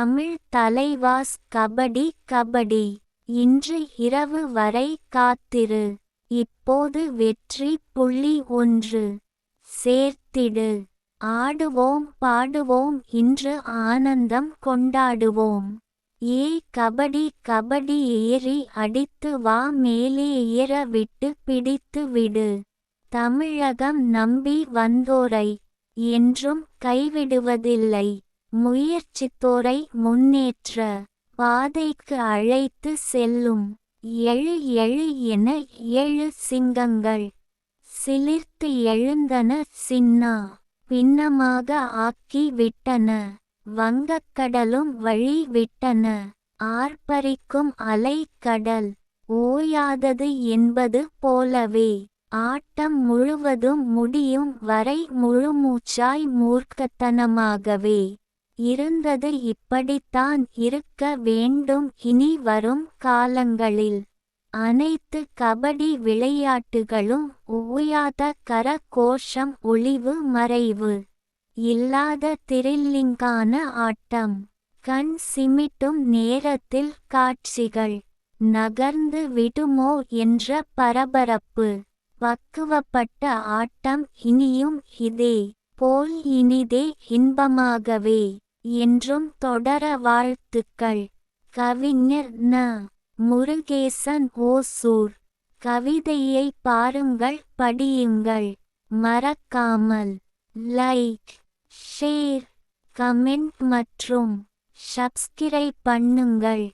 தமிழ் தலைவாஸ் கபடி கபடி. இன்று இரவு வரை காத்திரு. இப்போது வெற்றி புள்ளி ஒன்று. சேர்த்திடு. ஆடுவோம் பாடுவோம் இன்று ஆனந்தம் கொண்டாடுவோம். ஏ கபடி கபடி ஏறி அடித்து வா மேலே ஏற விட்டு பிடித்து விடு. தமிழகம் நம்பி வந்தோரை. என்றும் கைவிடுவதில்லை. முயற்சித்தோரை முன்னேற்ற பாதைக்கு அழைத்து செல்லும் எழு எழு என ஏழு சிங்கங்கள். சிலிர்த்து எழுந்தன சின்னா பின்னமாக ஆக்கி விட்டன. வங்கக்கடலும் வழி விட்டன. ஆர்ப்பரிக்கும் அலைக்கடல் ஓயாதது என்பது போலவே ஆட்டம் முழுவதும் முடியும் வரை முழுமூச்சாய் மூர்க்கத்தனமாகவே. இருந்தது இப்படித்தான் இருக்க வேண்டும் இனி வரும் காலங்களில். அனைத்து கபடி விளையாட்டுகளும் ஓயாத கர கோஷம் ஒளிவு மறைவு. இல்லாத திரில்லிங்கான ஆட்டம். கண் சிமிட்டும் நேரத்தில் காட்சிகள். நகர்ந்து விடுமோ என்ற பரபரப்பு. பக்குவப்பட்ட ஆட்டம் இனியும் இதே. போல் இனிதே இன்பமாகவே. என்றும் தொடர வாழ்த்துக்கள். கவிஞர் ந. முருகேசன் ஓசூர். கவிதையை பாருங்கள் படியுங்கள். மறக்காமல் லைக் ஷேர் கமெண்ட் மற்றும் சப்ஸ்கிரைப் பண்ணுங்கள்.